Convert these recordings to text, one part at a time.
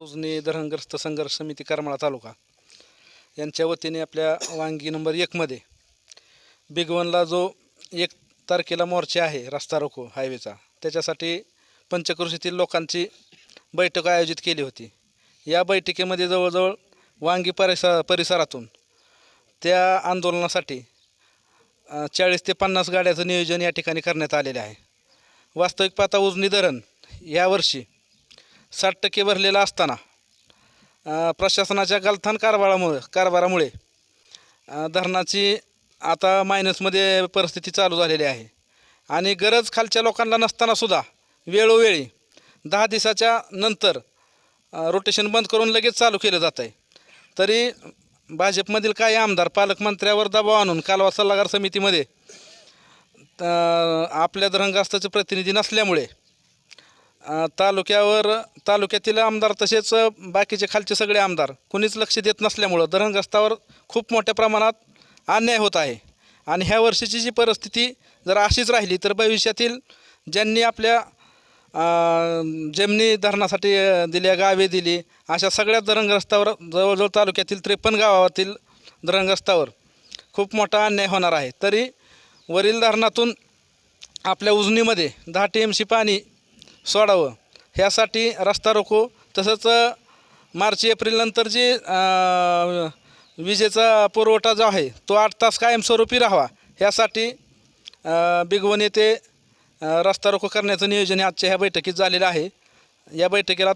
उजनी धरणग्रस्त संघर्ष समिती करमाळा तालुका. यांच्या वतीने आपल्या वांगी नंबर एकमध्ये बिगवनला जो एक तारखेला मोर्चा आहे रस्ता रोको हायवेचा त्याच्यासाठी पंचकृषीतील लोकांची बैठक आयोजित केली होती. या बैठकीमध्ये जवळजवळ वांगी परिसर परिसरातून त्या आंदोलनासाठी चाळीस ते पन्नास गाड्याचं नियोजन या ठिकाणी करण्यात आलेलं आहे. वास्तविक पाता उजनी धरण यावर्षी साठ टक्के भरलेला असताना प्रशासनाच्या गलथान कारभारामुळे कारभारामुळे धरणाची आता मायनसमध्ये परिस्थिती चालू झालेली आहे. आणि गरज खालच्या लोकांना नसतानासुद्धा वेळोवेळी दहा दिवसाच्या नंतर रोटेशन बंद करून लगेच चालू केलं जात आहे तरी भाजपमधील काही आमदार पालकमंत्र्यावर दबाव आणून कालवा सल्लागार समितीमध्ये आपल्या धरणग्रस्ताचे प्रतिनिधी नसल्यामुळे अ, तालुक्यावर तालुक्यातील आमदार तसेच अ, बाकीचे खालचे सगळे आमदार कुणीच लक्ष देत नसल्यामुळं धरणग्रस्तावर खूप मोठ्या प्रमाणात अन्याय होत आहे. आणि ह्या वर्षीची जी परिस्थिती जर अशीच राहिली तर भविष्यातील ज्यांनी आपल्या अ, जमिनी धरणासाठी अ, दिल्या गावे दिली अशा सगळ्या धरणग्रस्तावर जवळजवळ तालुक्यातील त्रेपन्न गावातील धरणग्रस्तावर खूप मोठा अन्याय होणार आहे. तरी वरील धरणातून आपल्या उजनीमध्ये दहा टी एम सी पाणी सोडावं. ह्यासाठी रस्ता रोको. तसंच मार्च एप्रिलनंतर जे विजेचा पुरवठा जो आहे तो आठ तास कायमस्वरूपी राहावा. ह्यासाठी अ, येथे रस्ता रोको करण्याचं नियोजन आजच्या ह्या बैठकीत झालेलं आहे. या बैठकीला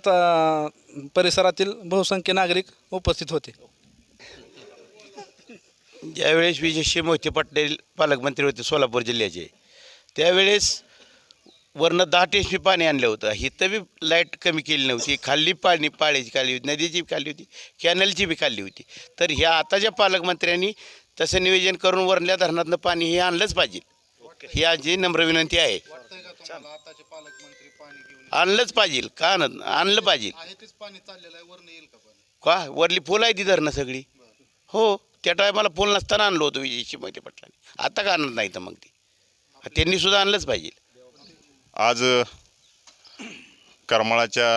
परिसरातील बहुसंख्य नागरिक उपस्थित होते. ज्यावेळेस विजयशी मोहिते पाटील पालकमंत्री होते सोलापूर जिल्ह्याचे त्यावेळेस वरनं दहा टेस्टी पाणी आणलं होतं. इथं बी लाइट कमी केली नव्हती. खाल्ली पाणी पाळ्याची खाल्ली होती नदीची बी खाल्ली होती कॅनलची बी खाल्ली होती. तर ह्या आताच्या पालकमंत्र्यांनी तसं नियोजन करून वरल्या धरणातनं पाणी हे आणलंच पाहिजे. ही आजी नम्र विनंती आहे. आणलंच पाहिजे. का आणत आणलं पाहिजे. का? वरली फुल आहे ती धरणं सगळी. हो त्या टायमाला फुल नसताना आणलं होतं विजयशी माहिती पाटलांनी. आता का आणत नाही तर मग ती? त्यांनी सुद्धा आणलंच पाहिजे. आज करमाळाच्या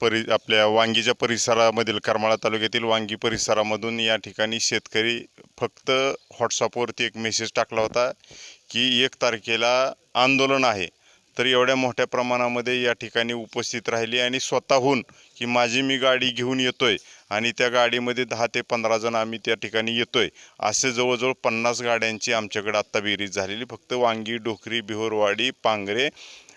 परि आपल्या वांगीच्या परिसरामधील करमाळा तालुक्यातील वांगी परिसरामधून या ठिकाणी शेतकरी फक्त व्हॉट्सअपवरती एक मेसेज टाकला होता की एक तारखेला आंदोलन आहे. तर एवढ्या मोठ्या प्रमाणामध्ये या ठिकाणी उपस्थित राहिली आणि स्वतःहून की माझी मी गाडी घेऊन येतोय आणि त्या गाडीमध्ये दहा ते पंधरा जण आम्ही त्या ठिकाणी येतोय. असे जवळजवळ पन्नास गाड्यांची आमच्याकडे आत्ता बेरीज झालेली. फक्त वांगी डोकरी बिहोरवाडी पांगरे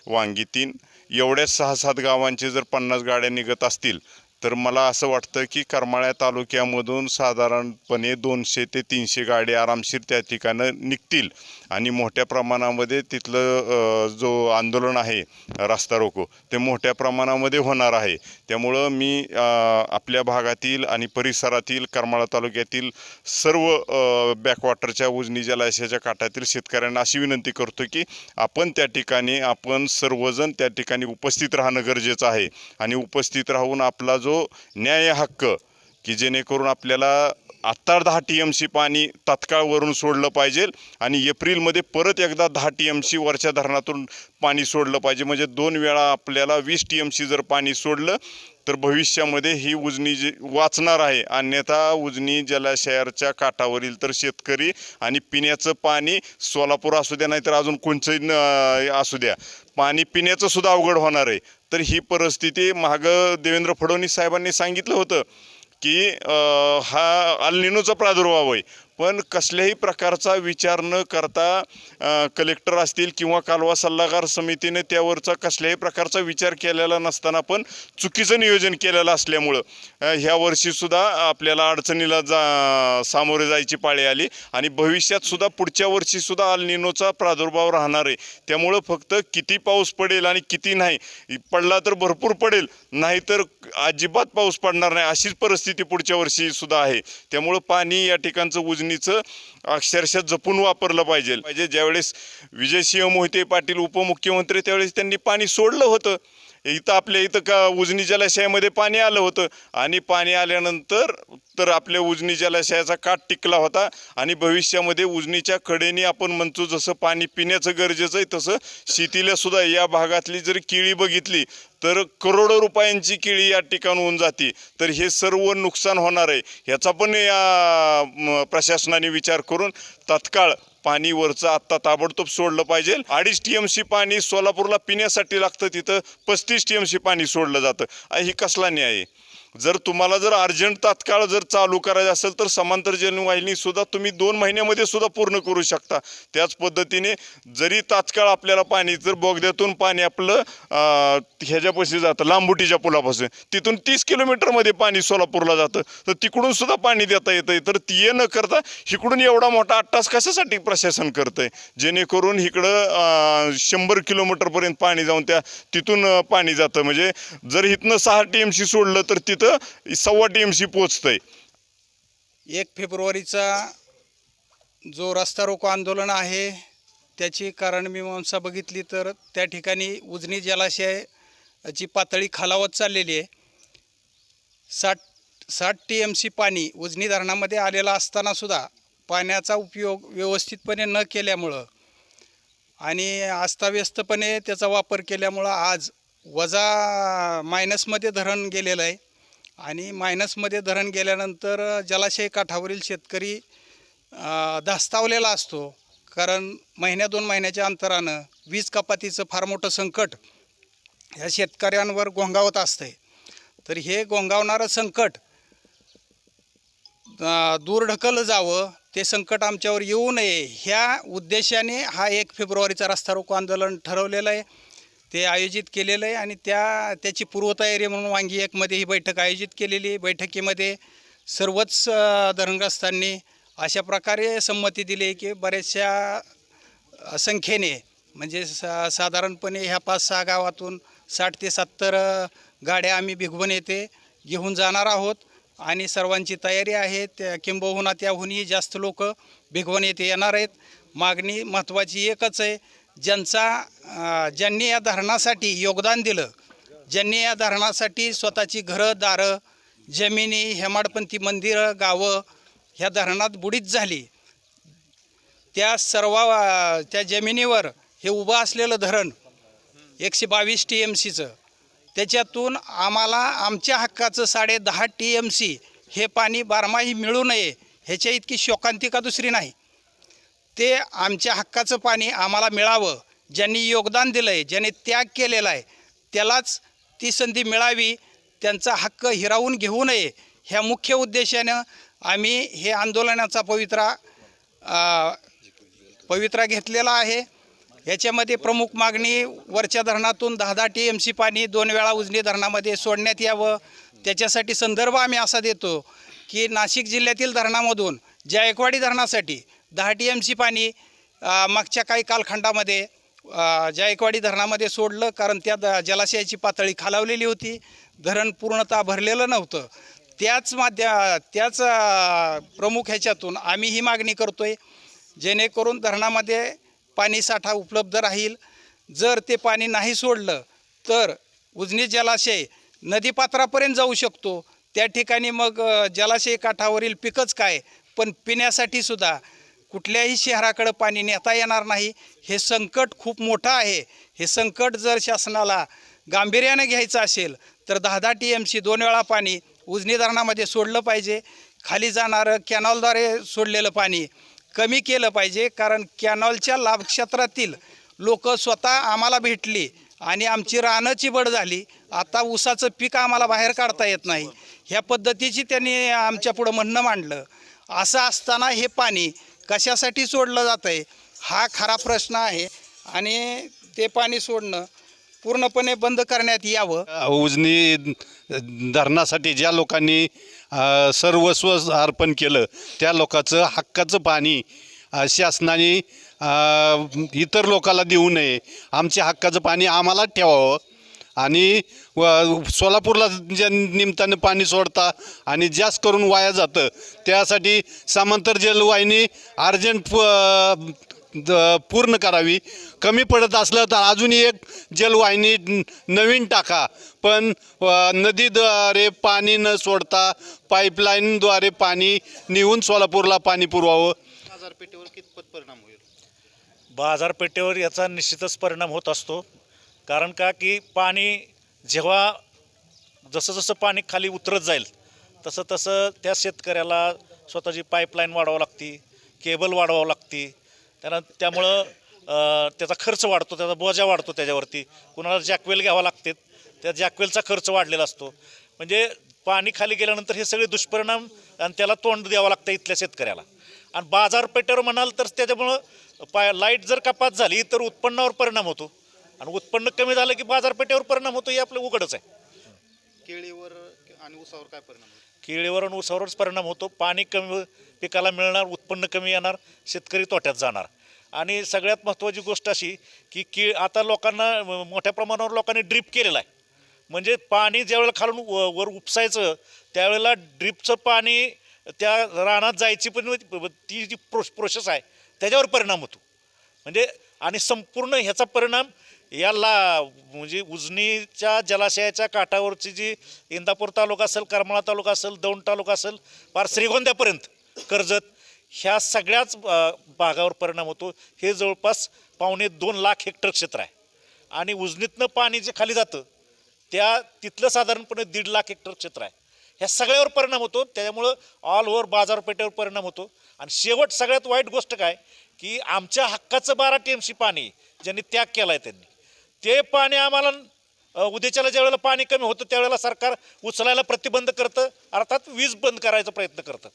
वांगी तीन. एवढ्या सहा सात गावांचे जर पन्नास गाड्या निघत असतील तर मला असं वाटतं की करमाळ्या तालुक्यामधून साधारणपणे दोनशे ते तीनशे गाड्या आरामशीर त्या ठिकाणं निघतील. आणि मोठ्या प्रमाणामध्ये तिथलं जो आंदोलन आहे रास्ता रोको ते मोठ्या प्रमाणामध्ये होणार आहे. त्यामुळं मी आपल्या भागातील आणि परिसरातील करमाळा तालुक्यातील सर्व बॅकवॉटरच्या उजनी जलाशयाच्या काठातील शेतकऱ्यांना अशी विनंती करतो की आपण त्या ठिकाणी आपण सर्वजण त्या ठिकाणी उपस्थित राहणं गरजेचं आहे. आणि उपस्थित राहून आपला जो न्याय हक्क की जेणेकरून आपल्याला आत्ता दहा टी एम सी पाणी तात्काळ वरून सोडलं पाहिजे आणि एप्रिलमध्ये परत एकदा दहा टी एम सी वरच्या धरणातून पाणी सोडलं पाहिजे. म्हणजे दोन वेळा आपल्याला वीस टी एम सी जर पाणी सोडलं तर भविष्यामध्ये ही उजनी जी वाचणार आहे. अन्यथा उजनी जलाशयाच्या काठावरील तर शेतकरी आणि पिण्याचं पाणी सोलापूर असू द्या नाहीतर अजून कोणचंही न- असू द्या. पाणी पिण्याचं सुद्धा अवघड होणार आहे. तर ही परिस्थिती मागं देवेंद्र फडणवीस साहेबांनी सांगितलं होतं की हा अल्निनोचा प्रादुर्भाव आहे. पण कसल्याही प्रकारचा विचार न करता कलेक्टर असतील किंवा कालवा सल्लागार समितीने त्यावरचा कसल्याही प्रकारचा विचार केलेला नसताना पण चुकीचं नियोजन केलेलं असल्यामुळं ह्या वर्षीसुद्धा आपल्याला अडचणीला जा सामोरे जायची पाळी आली आणि भविष्यातसुद्धा पुढच्या वर्षीसुद्धा अल्निनोचा प्रादुर्भाव राहणार आहे. त्यामुळं फक्त किती पाऊस पडेल आणि किती नाही पडला तर भरपूर पडेल नाहीतर अजिबात पाऊस पडणार नाही अशीच परिस्थिती पुढच्या वर्षीसुद्धा आहे. त्यामुळं पाणी या ठिकाणचं योजनेचं अक्षरशः जपून वापरलं पाहिजे. पाहिजे ज्यावेळेस विजयसिंह मोहिते पाटील उपमुख्यमंत्री त्यावेळेस त्यांनी पाणी सोडलं होतं. इथं आपल्या इथं का उजनी जलाशयामध्ये पाणी आलं होतं? आणि पाणी आल्यानंतर तर आपल्या उजनी जलाशयाचा काठ टिकला होता. आणि भविष्यामध्ये उजनीच्या कडेने आपण म्हणतो जसं पाणी पिण्याचं गरजेचं आहे तसं शेतीला सुद्धा या भागातली जर केळी बघितली तर करोडो रुपयांची केळी या ठिकाणी होऊन जाते. तर हे सर्व नुकसान होणार आहे. ह्याचा पण या प्रशासनाने विचार करून तात्काळ पाणी वरचं आत्ता ताबडतोब सोडलं पाहिजे. अडीच टी एम सी पाणी सोलापूरला पिण्यासाठी लागतं तिथं पस्तीस टी एम सी पाणी सोडलं जातं. ही कसला न्याय आहे? जर तुम्हाला जर अर्जंट तात्काळ जर चालू करायचं असेल तर समांतर जलवाहिनी सुद्धा तुम्ही दोन महिन्यामध्ये सुद्धा पूर्ण करू शकता. त्याच पद्धतीने जरी तात्काळ आपल्याला पाणी जर बोगद्यातून पाणी आपलं ह्याच्यापाशी जातं लांबुटीच्या पुलापासून तिथून तीस किलोमीटरमध्ये पाणी सोलापूरला जातं. तर तिकडून सुद्धा पाणी देता येतं तर ते न करता इकडून एवढा मोठा अट्टास कशासाठी प्रशासन करतंय? जेणेकरून इकडं शंभर किलोमीटरपर्यंत पाणी जाऊन त्या तिथून पाणी जातं. म्हणजे जर इथनं सहा टी एम सी सोडलं तर तिथं सव्वा टी एम सी पोचतंय एक फेब्रुवारीचा जो रस्ता रोको आंदोलन आहे त्याची कारण मीमांसा बघितली तर त्या ठिकाणी उजनी जलाशयाची पातळी खालावत चाललेली आहे. साठ साठ टी एम सी पाणी उजनी धरणामध्ये आलेला असतानासुद्धा पाण्याचा उपयोग व्यवस्थितपणे न केल्यामुळं आणि अस्ताव्यस्तपणे त्याचा वापर केल्यामुळं आज वजा मायनसमध्ये धरण गेलेलं आहे. आणि मायनसमध्ये धरण गेल्यानंतर जलाशय काठावरील शेतकरी धास्तावलेला असतो. कारण महिन्या दोन महिन्याच्या अंतरानं वीज कपातीचं फार मोठं संकट ह्या शेतकऱ्यांवर गोंगावत असतंय. तर हे गोंगावणारं संकट दूर ढकललं जावं ते संकट आमच्यावर येऊ नये ह्या उद्देशाने हा एक फेब्रुवारीचा रस्ता रोको आंदोलन ठरवलेलं आहे. ते आयोजित केलेलं आहे आणि त्या त्याची पूर्वतयारी म्हणून वांगी एकमध्ये ही बैठक आयोजित केलेली आहे. बैठकीमध्ये सर्वच धरणग्रस्तांनी अशा प्रकारे संमती दिली की बऱ्याचशा संख्येने म्हणजे सा साधारणपणे ह्या पाच सहा गावातून साठ ते सत्तर गाड्या आम्ही भिगवण येथे घेऊन जाणार आहोत आणि सर्वांची तयारी आहे. त्या किंबहुना त्याहूनही जास्त लोक भिगवण येथे येणार आहेत. मागणी महत्त्वाची एकच आहे ज्यांचा ज्यांनी या धरणासाठी योगदान दिलं ज्यांनी या धरणासाठी स्वतःची घरं दारं जमिनी हेमाडपंथी मंदिरं गावं ह्या धरणात बुडीत झाली. त्या सर्व त्या जमिनीवर हे उभं असलेलं धरण एकशे बावीस टी एम सीचं त्याच्यातून आम्हाला आमच्या हक्काचं साडे दहा टी एम सी हे पाणी बारमाही मिळू नये ह्याच्या इतकी शोकांतिका दुसरी नाही. ते आमच्या हक्काचं पाणी आम्हाला मिळावं ज्यांनी योगदान दिलं आहे ज्यांनी त्याग केलेला आहे त्यालाच ती संधी मिळावी त्यांचा हक्क हिरावून घेऊ नये ह्या मुख्य उद्देशानं आम्ही हे आंदोलनाचा पवित्रा पवित्रा घेतलेला आहे. याच्यामध्ये प्रमुख मागणी वरच्या धरणातून दहा दहा टी एम सी पाणी दोन वेळा उजनी धरणामध्ये सोडण्यात यावं. त्याच्यासाठी संदर्भ आम्ही असा देतो की नाशिक जिल्ह्यातील धरणामधून जायकवाडी धरणासाठी दहा टी एम सी पाणी मागच्या काही कालखंडामध्ये जायकवाडी धरणामध्ये सोडलं कारण त्या द जलाशयाची पातळी खालावलेली होती. धरण पूर्णतः भरलेलं नव्हतं. त्याच माध्या त्याच प्रमुख ह्याच्यातून आम्ही ही मागणी करतोय जेणेकरून धरणामध्ये पाणी साठा उपलब्ध राहील. जर ते पाणी नाही सोडलं तर उजनी जलाशय नदीपात्रापर्यंत जाऊ शकतो. त्या ठिकाणी मग जलाशय काठावरील पिकच काय? पण पिण्यासाठी सुद्धा कुठल्याही शहराकडं पाणी नेता येणार नाही. हे संकट खूप मोठं आहे. हे संकट जर शासनाला गांभीर्याने घ्यायचं असेल तर दहा दहा टी एम सी दोन वेळा पाणी उजनी धरणामध्ये सोडलं पाहिजे. खाली जाणारं कॅनॉलद्वारे सोडलेलं पाणी कमी केलं पाहिजे कारण कॅनॉलच्या लाभक्षेत्रातील लोक स्वतः आम्हाला भेटली आणि आमची रानं चिबड झाली. आता ऊसाचं पीक आम्हाला बाहेर काढता येत नाही. ह्या पद्धतीची त्यांनी आमच्या पुढं म्हणणं मांडलं. असं असताना हे पाणी कशासाठी सोडलं जातं आहे हा खरा प्रश्न आहे. आणि ते पाणी सोडणं पूर्णपणे बंद करण्यात यावं. उजनी धरणासाठी ज्या लोकांनी सर्वस्व अर्पण केलं त्या लोकांचं हक्काचं पाणी शासनाने इतर लोकाला देऊ नये. आमच्या हक्काचं पाणी आम्हालाच ठेवावं. आणि व सोलापूरला ज्या निमित्तानं पाणी सोडता आणि जास्त करून वाया जातं त्यासाठी समांतर जलवाहिनी अर्जंट पूर्ण करावी. कमी पडत असलं तर अजूनही एक जलवाहिनी नवीन टाका. पण नदीद्वारे पाणी न सोडता पाईपलाईनद्वारे पाणी नेऊन सोलापूरला पाणी पुरवावं. बाजारपेठेवर कितपत परिणाम होईल? बाजारपेठेवर याचा निश्चितच परिणाम होत असतो. कारण का की पाणी जेव्हा जसं जसं पाणी खाली उतरत जाईल तसं तसं त्या शेतकऱ्याला स्वतःची पाईपलाईन वाढवावं लागती केबल वाढवावं लागती. त्यानं त्यामुळं त्याचा खर्च वाढतो त्याचा बोजा वाढतो त्याच्यावरती. कुणाला जॅकवेल घ्यावा लागते त्या जॅकवेलचा खर्च वाढलेला असतो. म्हणजे पाणी खाली गेल्यानंतर हे सगळे दुष्परिणाम आणि त्याला तोंड द्यावं लागतं इथल्या शेतकऱ्याला. आणि बाजारपेठेवर म्हणाल तर त्याच्यामुळं पाय लाइट जर कपात झाली तर उत्पन्नावर परिणाम होतो. आणि उत्पन्न कमी झालं की बाजारपेठेवर परिणाम होतो हे आपलं उघडच आहे. केळीवर आणि ऊसावर काय परिणाम होईल केळीवर आणि ऊसावरच परिणाम होतो. पाणी कमी पिकाला मिळणार उत्पन्न कमी येणार शेतकरी तोट्यात जाणार. आणि सगळ्यात महत्त्वाची गोष्ट अशी की की आता लोकांना मोठ्या प्रमाणावर लोकांनी ड्रीप केलेलं आहे. म्हणजे पाणी ज्यावेळेला खालून व- वर उपसायचं त्यावेळेला ड्रीपचं पाणी त्या रानात जायची पण ती जी प्रो प्रोसेस आहे त्याच्यावर परिणाम होतो. म्हणजे आणि संपूर्ण ह्याचा परिणाम याला म्हणजे उजनीच्या जलाशयाच्या काठावरची जी इंदापूर तालुका असेल करमाळा तालुका असेल दौंड तालुका असेल पार श्रीगोंद्यापर्यंत कर्जत ह्या सगळ्याच भागावर परिणाम होतो. हे जवळपास पावणे दोन लाख हेक्टर क्षेत्र आहे. आणि उजनीतनं पाणी जे खाली जातं त्या तिथलं साधारणपणे दीड लाख हेक्टर क्षेत्र आहे. ह्या सगळ्यावर परिणाम होतो. त्याच्यामुळं ऑल ओव्हर बाजारपेठेवर परिणाम होतो. आणि शेवट सगळ्यात वाईट गोष्ट काय की आमच्या हक्काचं बारा टी एम सी पाणी ज्यांनी त्याग केला आहे त्यांनी. ते पाणी आम्हाला उद्याच्याला ज्यावेळेला पाणी कमी होतं त्यावेळेला सरकार उचलायला प्रतिबंध करतं अर्थात वीज बंद करायचा प्रयत्न करतं.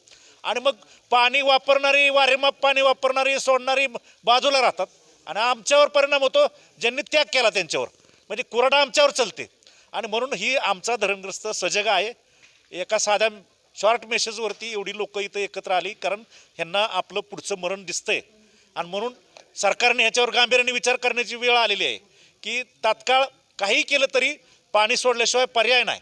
आणि मग पाणी वापरणारी वारेमाप पाणी वापरणारी सोडणारी बाजूला राहतात. आणि आमच्यावर परिणाम होतो ज्यांनी त्याग केला त्यांच्यावर. म्हणजे कुराडा आमच्यावर चालते. आणि म्हणून ही आमचा धरणग्रस्त सजग आहे. एका साध्या शॉर्ट मेसेजवरती एवढी लोक इथं एकत्र आली कारण ह्यांना आपलं पुढचं मरण दिसतंय. आणि म्हणून सरकारने ह्याच्यावर गांभीर्याने विचार करण्याची वेळ आलेली आहे. की तात्काळ काही केलं तरी पाणी सोडल्याशिवाय पर्याय नाही.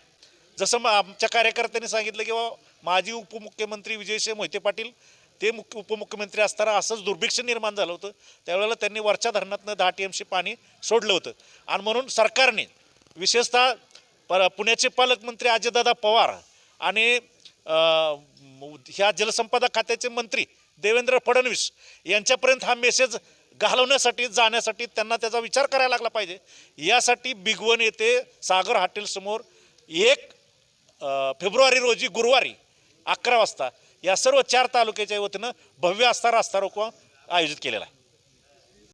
जसं मग आमच्या कार्यकर्त्यांनी सांगितलं की बाबा माजी उपमुख्यमंत्री विजयसिंह मोहिते पाटील ते मुख्य उपमुख्यमंत्री असताना असंच दुर्भिक्ष निर्माण झालं होतं. त्यावेळेला त्यांनी वरच्या धरणातनं दहा टी एमशी पाणी सोडलं होतं. आणि म्हणून सरकारने विशेषतः प पुण्याचे पालकमंत्री अजयदादा पवार आणि ह्या जलसंपदा खात्याचे मंत्री देवेंद्र फडणवीस यांच्यापर्यंत हा मेसेज घालवण्यासाठी जाण्यासाठी त्यांना त्याचा विचार करायला लागला पाहिजे. यासाठी बिगवन येथे सागर हॉटेलसमोर एक फेब्रुवारी रोजी गुरुवारी अकरा वाजता या सर्व चार तालुक्याच्या वतीनं भव्य आस्था रास्ता रोको आयोजित केलेला आहे.